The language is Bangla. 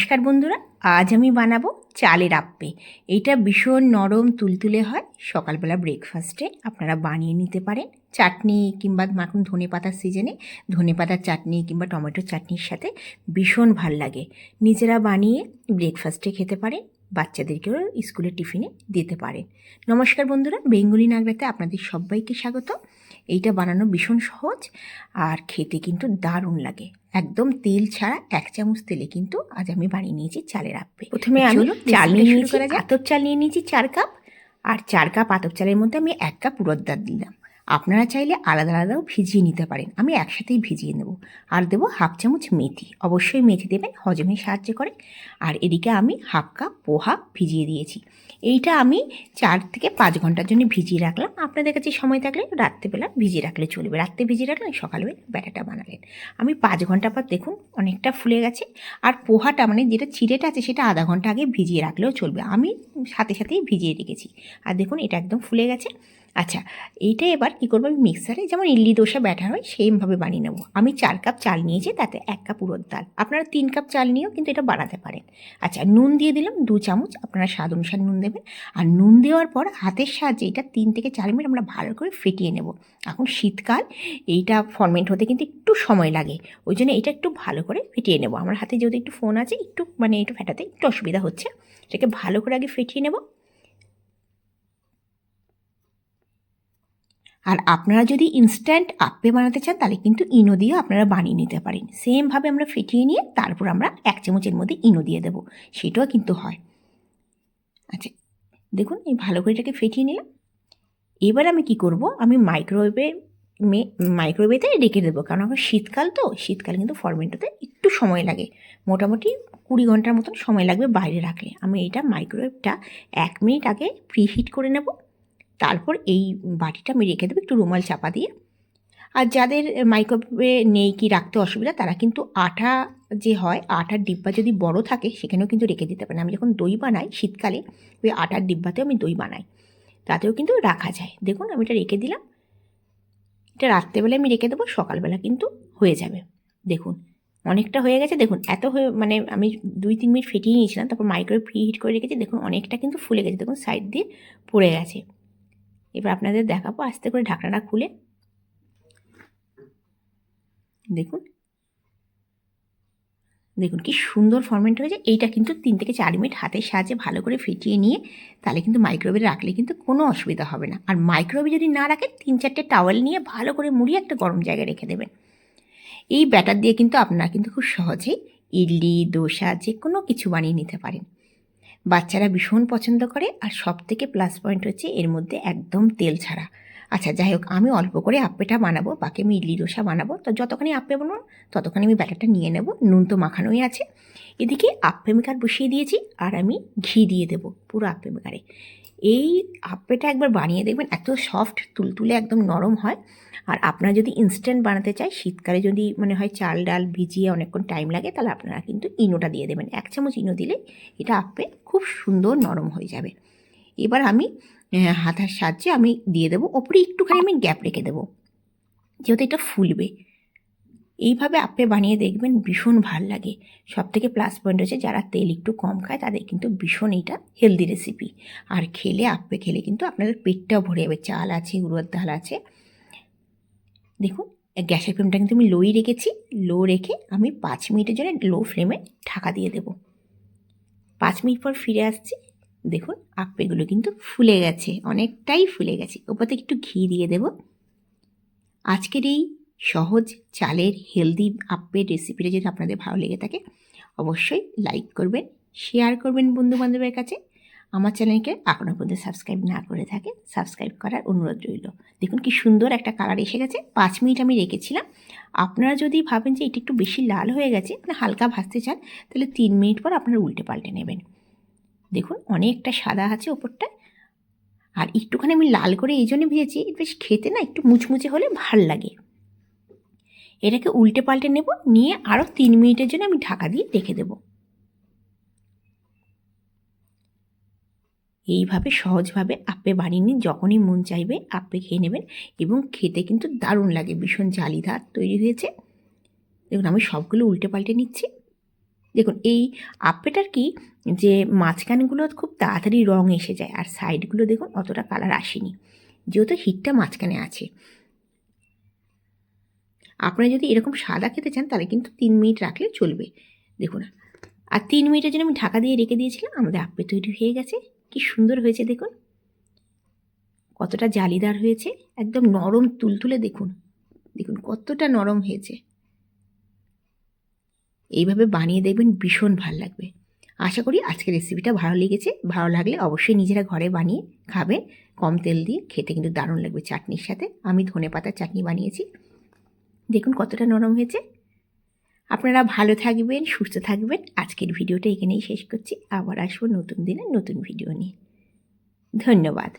নমস্কার বন্ধুরা, আজ আমি বানাবো চালের আপ্পে। এটা ভীষণ নরম তুলতুলে হয়, সকালবেলা ব্রেকফাস্টে আপনারা বানিয়ে নিতে পারেন। চাটনি কিংবা এখন ধনে পাতার সিজনে ধনে পাতার চাটনি কিংবা টমেটো চাটনির সাথে ভীষণ ভালো লাগে। নিজেরা বানিয়ে ব্রেকফাস্টে খেতে পারেন, বাচ্চাদেরকেও স্কুলের টিফিনে দিতে পারেন। নমস্কার বন্ধুরা, বেঙ্গলি নাগরাতে আপনাদের সবাইকে স্বাগত। এইটা বানানো ভীষণ সহজ আর খেতে কিন্তু দারুণ লাগে। একদম তেল ছাড়া এক চামচ তেলে কিন্তু আজ আমি বানিয়ে নিয়েছি চালের আপ্পে। প্রথমে আমি চাল নিয়ে শুরু নিয়েছি। আতপ চাল নিয়ে নিয়েছি চার কাপ। আর চার কাপ আতপ চালের মধ্যে আমি এক কাপ রদ্দার দিলাম। আপনারা চাইলে আলাদা আলাদাও ভিজিয়ে নিতে পারেন। আমি একসাথেই ভিজিয়ে নেব। আর দেবো হাফ চামচ মেথি। অবশ্যই মেথি দেবেন, হজমে সাহায্য করে। আর এদিকে আমি হাফ কাপ পোহা ভিজিয়ে দিয়েছি। এইটা আমি চার থেকে পাঁচ ঘণ্টার জন্য ভিজিয়ে রাখলাম। আপনাদের কাছে সময় থাকলে রাত্রেবেলা ভিজিয়ে রাখলে চলবে। রাত্রে ভিজিয়ে রাখলে সকালবেলা ব্যাটাটা বানালেন। আমি পাঁচ ঘণ্টা পর দেখুন অনেকটা ফুলে গেছে। আর পোহাটা মানে যেটা চিড়েটা আছে সেটা আধা ঘণ্টা আগে ভিজিয়ে রাখলেও চলবে। আমি সাথে সাথেই ভিজিয়ে রেখেছি। আর দেখুন এটা একদম ফুলে গেছে। আচ্ছা এইটা এবার কী করব আমি মিক্সারে যেমন ইডলি দোসা ব্যাটার হয় সেমভাবে বানিয়ে নেব। আমি চার কাপ চাল নিয়েছি, তাতে এক কাপ উড়োর ডাল। আপনারা তিন কাপ চাল নিয়েও কিন্তু এটা বানাতে পারেন। আচ্ছা নুন দিয়ে দিলাম দু চামচ, আপনারা স্বাদ অনুসারে নুন দেবেন। আর নুন দেওয়ার পর হাতের সাহায্যে এটা তিন থেকে চার মিনিট আমরা ভালো করে ফেটিয়ে নেব। এখন শীতকাল, এইটা ফরমেন্ট হতে কিন্তু একটু সময় লাগে। ওই জন্য এটা একটু ভালো করে ফেটিয়ে নেব। আমার হাতে যেহেতু একটু ফোন আছে, একটু মানে একটু ফেটাতে একটু অসুবিধা হচ্ছে। এটাকে ভালো করে আগে ফেটিয়ে নেব। আর আপনারা যদি ইনস্ট্যান্ট আপ্পে বানাতে চান, তাহলে কিন্তু ইনো দিয়েও আপনারা বানিয়ে নিতে পারেন। সেমভাবে আমরা ফেটিয়ে নিয়ে তারপর আমরা এক চামচের মধ্যে ইনো দিয়ে দেবো। সেটাও কিন্তু হয়। আচ্ছা দেখুন, এই ভালো করে এটাকে ফেটিয়ে নিলাম। এবার আমি কি করব? আমি মাইক্রোওয়েভে মে মাইক্রোওয়েভেতে রেখে দেবো। কারণ এখন শীতকাল তো, শীতকালে কিন্তু ফরমেন্ট হতে একটু সময় লাগে। মোটামুটি কুড়ি ঘণ্টার মতন সময় লাগবে বাইরে রাখলে। আমি এটা মাইক্রোওয়েভটা এক মিনিট আগে প্রি হিট করে নেব। তারপর এই বাটিটা আমি রেখে দেবো একটু রুমাল চাপা দিয়ে। আর যাদের মাইক্রোওয়েভে নেই কি রাখতে অসুবিধা, তারা কিন্তু আটা যে হয় আটার ডিব্বা যদি বড় থাকে, সেখানেও কিন্তু রেখে দিতে পারেন। আমি যখন দই বানাই শীতকালে, ওই আটার ডিব্বাতেও আমি দই বানাই। তাতেও কিন্তু রাখা যায়। দেখুন, আমি এটা রেখে দিলাম। এটা রাত্রেবেলা আমি রেখে দেবো, সকালবেলা কিন্তু হয়ে যাবে। দেখুন, অনেকটা হয়ে গেছে। দেখুন, এত হয়ে মানে আমি দুই, তিন মিনিট ফেটিয়ে নিয়েছিলাম, তারপর মাইক্রোওয়েভ প্রি হিট করে রেখেছি। দেখুন, অনেকটা কিন্তু ফুলে গেছে। দেখুন, সাইড দিয়ে পড়ে গেছে। এবার আপনাদের দেখাবো, আস্তে করে ঢাকনাটা খুলে। দেখুন। দেখুন কি সুন্দর ফরমেন্ট হয়েছে। এইটা কিন্তু তিন থেকে চার মিনিট হাতের সাহায্যে ভালো করে ফেটিয়ে নিয়ে, তাহলে কিন্তু মাইক্রোওয়েভে রাখলে কিন্তু কোনো অসুবিধা হবে না। আর মাইক্রোওয়েভে যদি না রাখেন, তিন চারটে টাওয়েল নিয়ে ভালো করে মুড়িয়ে একটা গরম জায়গায় রেখে দেবেন। এই ব্যাটার দিয়ে কিন্তু আপনারা কিন্তু খুব সহজেই ইডলি, দোসা যে কোনো কিছু বানিয়ে নিতে পারেন। বাচ্চারা ভীষণ পছন্দ করে আর সব থেকে প্লাস পয়েন্ট হচ্ছে এর মধ্যে একদম তেল ছাড়া। আচ্ছা যাই হোক, আমি অল্প করে আপ্পেটা বানাবো, বাকি আমি ইডলি দোসা বানাবো। তো যতখানি আপ্পে বানাবো ততখানি আমি ব্যাটারটা নিয়ে নেব, নুন তো মাখানোই আছে। এদিকে আপ্পে মেকার বসিয়ে দিয়েছি আর আমি ঘি দিয়ে দেবো, পুরো আপ্পে মেকারে এই আপ্পেটা একবার বানিয়ে দেখবেন, এত সফট তুলতুলে একদম নরম হয়। আর আপনারা যদি ইনস্ট্যান্ট বানাতে চাই শীতকালে যদি মানে হয় চাল ডাল ভিজিয়ে অনেকক্ষণ টাইম লাগে, তাহলে আপনারা কিন্তু ইনোটা দিয়ে দেবেন। এক চামচ ইনো দিলে এটা আপ্পে খুব সুন্দর নরম হয়ে যাবে। এবার আমি হাতার সাহায্যে আমি দিয়ে দেবো। ওপরে একটুখানি আমি গ্যাপ রেখে দেবো, যেহেতু এটা ফুলবে। এইভাবে আপ্পে বানিয়ে দেখবেন ভীষণ ভালো লাগে। সব থেকে প্লাস পয়েন্ট হচ্ছে যারা তেল একটু কম খায়, তাদের কিন্তু ভীষণ এইটা হেলদি রেসিপি আর খেলে আপ্পে খেলে কিন্তু আপনাদের পেটটাও ভরে যাবে। চাল আছে উড়োর ডাল আছে। দেখুন, গ্যাসের ফ্লেমটা কিন্তু আমি লোই রেখেছি। লো রেখে আমি পাঁচ মিনিটের জন্য লো ফ্লেমে ঢাকা দিয়ে দেবো। পাঁচ মিনিট পর ফিরে আসছি। দেখুন আপ্পেগুলো কিন্তু ফুলে গেছে। অনেকটাই ফুলে গেছে। ওপর থেকে একটু ঘি দিয়ে দেব। আজকের এই সহজ, চালের হেলদি আপের রেসিপিটা যদি আপনাদের ভালো লেগে থাকে, অবশ্যই লাইক করবেন শেয়ার করবেন বন্ধু বান্ধবের কাছে। আমার চ্যানেলকে এখনও পর্যন্ত সাবস্ক্রাইব না করে থাকে সাবস্ক্রাইব করার অনুরোধ রইল। দেখুন কি সুন্দর একটা কালার এসে গেছে। পাঁচ মিনিট আমি রেখেছিলাম। আপনারা যদি ভাবেন যে এটা একটু বেশি লাল হয়ে গেছে মানে হালকা ভাজতে চান, তাহলে তিন মিনিট পর আপনারা উল্টে পাল্টে নেবেন। দেখুন অনেকটা সাদা আছে ওপরটা। আর একটুখানি আমি লাল করে এই জন্য ভেজেছি, বেশ খেতে না একটু মুচমুচে হলে ভালো লাগে। এটাকে উল্টে পাল্টে নেব, নিয়ে আরও তিন মিনিটের জন্য আমি ঢাকা দিয়ে রেখে দেব। এইভাবে সহজভাবে আপ্পে বানিয়ে নিন, যখনই মন চাইবে আপ্পে খেয়ে নেবেন এবং খেতে কিন্তু দারুণ লাগে, ভীষণ জালিদার তৈরি হয়েছে। দেখুন, আমি সবগুলো উল্টে পাল্টে নিচ্ছি। দেখুন, এই আপেটার কি, যে মাঝখানগুলো খুব তাড়াতাড়ি রং এসে যায়, আর সাইডগুলো দেখুন অতটা কালার আসেনি, যেহেতু হিটটা মাঝখানে আছে। আপনারা যদি এরকম সাদা খেতে চান, তাহলে কিন্তু তিন মিনিট রাখলে চলবে। দেখুন, আর তিন মিনিটের জন্য আমি ঢাকা দিয়ে রেখে দিয়েছিলাম, আমাদের আপে তৈরি হয়ে গেছে। কি সুন্দর হয়েছে, দেখুন। কতটা জালিদার হয়েছে, একদম নরম তুলতুলে, দেখুন। দেখুন, কতটা নরম হয়েছে। এইভাবে বানিয়ে দেখবেন, ভীষণ ভালো লাগবে। আশা করি আজকের রেসিপিটা ভালো লেগেছে। ভালো লাগলে অবশ্যই নিজেরা ঘরে বানিয়ে খাবেন। কম তেল দিয়ে খেতে কিন্তু দারুণ লাগবে চাটনির সাথে। আমি ধনে পাতার চাটনি বানিয়েছি। দেখুন কতটা নরম হয়েছে। আপনারা ভালো থাকবেন, সুস্থ থাকবেন। আজকের ভিডিওটা এখানেই শেষ করছি। আবার আসব নতুন দিনে নতুন ভিডিও নিয়ে। ধন্যবাদ।